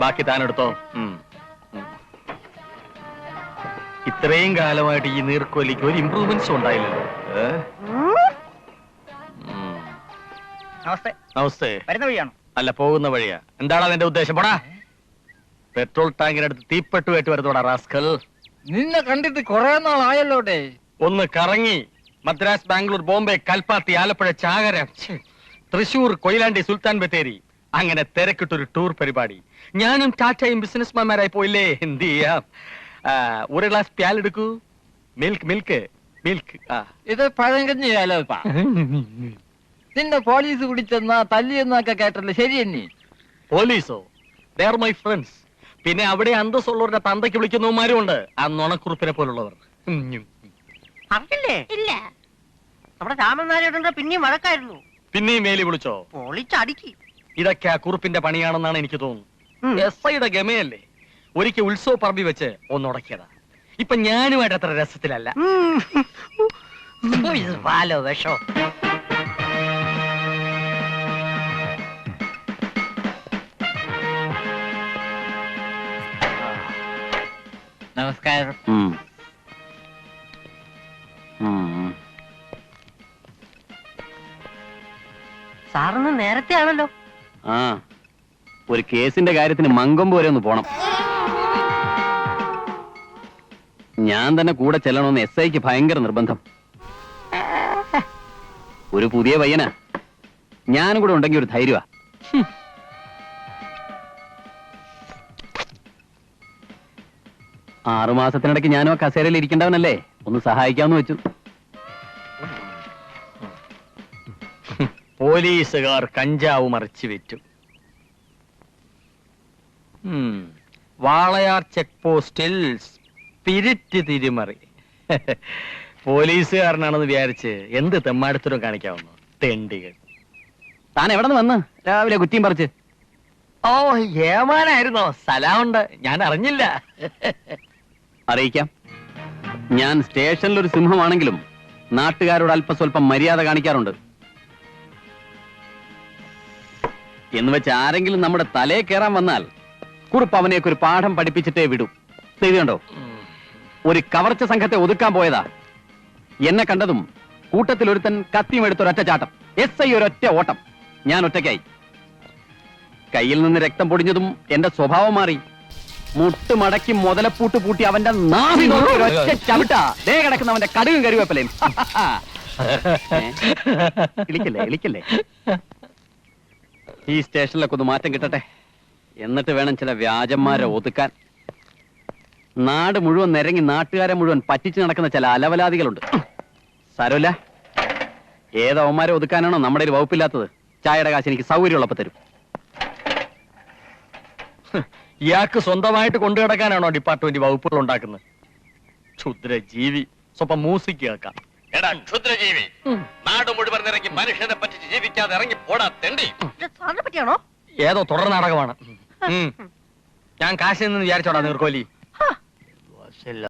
ബാക്കി താനെടുത്തോ. ഇത്രയും കാലമായിട്ട് ഈ നീർക്കോലിക്ക് ഒരു ഇമ്പ്രൂവ്മെന്റ്സും ഉണ്ടായില്ലല്ലോ. നമസ്തേ. നമസ്തേ. വരുന്ന വഴിയാണോ? അല്ല പോകുന്ന വഴിയാ. എന്താണ് അതിന്റെ ഉദ്ദേശം? പോടാ. പെട്രോൾ ടാങ്കിനടുത്ത് തീപ്പെട്ടുമായിട്ട് വരുന്നോടാ റാസ്കൽ. നിന്നെ കണ്ടിട്ട് കൊറേ നാളായല്ലോട്ടെ ഒന്ന് കറങ്ങി. മദ്രാസ് ബാംഗ്ലൂർ ബോംബെ കൽപ്പാത്തി ആലപ്പുഴ ചാകര തൃശൂർ കൊയിലാണ്ടി സുൽത്താൻ ബത്തേരി. അങ്ങനെ തിരക്കിട്ടൊരു ടൂർ പരിപാടി. ഞാനും ടാറ്റയും ബിസിനസ്മാൻമാരായി പോയില്ലേ? എന്ത് ചെയ്യാം? ഒരു ഗ്ലാസ് പ്യാൽ എടുക്കൂ. Milk milk milk. ഇത് പഴങ്കഞ്ഞിയാലോ നിന്നെ പോലീസ് പിടിച്ചെന്നാ തല്ലിയെന്നൊക്കെ കേട്ടല്ലോ? ശരി എന്നെ പോലീസോ? ആർ മൈ ഫ്രണ്ട്സ് പിന്നെ അവിടെ അന്തസ്സുള്ളവരുടെ തന്തയ്ക്ക് വിളിക്കുന്നവന്മാരും ഉണ്ട് ആ നുണക്കുറുപ്പിനെ പോലുള്ളവർ. അറിയില്ലേ ഇല്ല. നമ്മുടെ രാമൻ നായരുടെ പിന്നെയും വഴക്കായിരുന്നു. പിന്നെയും മേലി വിളിച്ചോ? പൊളിച്ചടിക്കി. ഇതൊക്കെ ആ കുറുപ്പിന്റെ പണിയാണെന്നാണ് എനിക്ക് തോന്നുന്നത്. എസ് ഐയുടെ ഗമയല്ലേ? ഒരിക്കൽ ഉത്സവ പറമ്പി വെച്ച് ഒന്നുടക്കിയതാ. ഇപ്പൊ ഞാനുമായിട്ട് അത്ര രസത്തിലല്ല. പാലോ വിഷോ നമസ്കാരം. സാറിന് നേരത്തെ ആണല്ലോ ആ ഒരു കേസിന്റെ കാര്യത്തിന് മങ്കൊമ്പ് വരെ ഒന്ന് പോണം. ഞാൻ തന്നെ കൂടെ ചെല്ലണമെന്ന് എസ് ഐക്ക് ഭയങ്കര നിർബന്ധം. ഒരു പുതിയ പയ്യനാ. ഞാനും കൂടെ ഉണ്ടെങ്കിൽ ഒരു ധൈര്യമാ ആറുമാസത്തിനിടയ്ക്ക് ആറു മാസത്തിനിടയ്ക്ക് ഞാനും ആ കസേരയിൽ ഇരിക്കേണ്ടവനല്ലേ? ഒന്ന് സഹായിക്കാമെന്ന് വെച്ചു. പോലീസുകാർ കഞ്ചാവ് മറിച്ചു വിറ്റു. വാളയാർ ചെക്ക് പോസ്റ്റിൽ സ്പിരിറ്റ് തിരിമറി. പോലീസുകാരനാണെന്ന് വിചാരിച്ച് എന്ത് തെമ്മാടിത്തരം കാണിക്കാവുന്നു? തെണ്ടികൾ. താൻ എവിടെ നിന്ന് വന്ന്? രാവിലെ കുറ്റിയും പറിച്ച്. ഓ ഏമാനായിരുന്നോ? സ്ഥലമുണ്ട് ഞാൻ അറിഞ്ഞില്ല. അറിയിക്കാം. ഞാൻ സ്റ്റേഷനിലൊരു സിംഹമാണെങ്കിലും നാട്ടുകാരോട് അല്പസ്വല്പം മര്യാദ കാണിക്കാറുണ്ട്. എന്ന് വെച്ച് ആരെങ്കിലും നമ്മുടെ തലേ കയറാൻ വന്നാൽ കുറുപ്പ് അവനെയൊക്കെ ഒരു പാഠം പഠിപ്പിച്ചിട്ടേ വിടും. ചെയ്തുണ്ടോ ഒരു കവർച്ച സംഘത്തെ ഒതുക്കാൻ പോയതാ. എന്നെ കണ്ടതും കൂട്ടത്തിൽ ഒരുത്തൻ കത്തിയും എടുത്തൊരൊറ്റ ചാട്ടം. എസ് ഐ ഒരൊറ്റ ഓട്ടം. ഞാൻ ഒറ്റയ്ക്കായി. കയ്യിൽ നിന്ന് രക്തം പൊടിഞ്ഞതും എന്റെ സ്വഭാവം മാറി. മുട്ട് മടക്കി മുതലപ്പൂട്ട് പൂട്ടി അവന്റെ നാവി നോക്കി ഒരൊറ്റ ചവിട്ടാ. ദേ കിടക്കുന്നവന്റെ കടുകും കരുവേപ്പലയും? ഇളിക്കല്ലേ ഇളിക്കല്ലേ? ഈ സ്റ്റേഷനിലൊക്കെ ഒന്ന് മാറ്റം കിട്ടട്ടെ. എന്നിട്ട് വേണം ചില വ്യാജന്മാരെ ഒതുക്കാൻ. നാട് മുഴുവൻ നിരങ്ങി നാട്ടുകാരെ മുഴുവൻ പറ്റിച്ചു നടക്കുന്ന ചില അലവലാദികളുണ്ട്. സാരമില്ല ഏതവന്മാരെ ഒതുക്കാനാണോ നമ്മുടെ ഒരു വകുപ്പില്ലാത്തത്? ചായയുടെ കാശ് എനിക്ക് സൗകര്യമുള്ളപ്പോ തരും. ഇയാൾക്ക് സ്വന്തമായിട്ട് കൊണ്ടു കിടക്കാനാണോ ഡിപ്പാർട്ട്മെന്റ് വകുപ്പുകൾ ഉണ്ടാക്കുന്നത്? ക്ഷുദ്ര ജീവി സ്വപ്പം മ്യൂസിക് കേൾക്കാം. എടാ ക്ഷുദ്രജീവി. നാട് മുഴുവൻ ഇറങ്ങി മനുഷ്യനെ പറ്റിച്ച് ജീവിക്കാതെ ഇറങ്ങി പോടാ തെണ്ടി. ഏതോ തുടർ നാടകമാണ്. ഞാൻ കാശിൽ നിന്ന് വിചാരിച്ചോടാ നീർക്കോലി.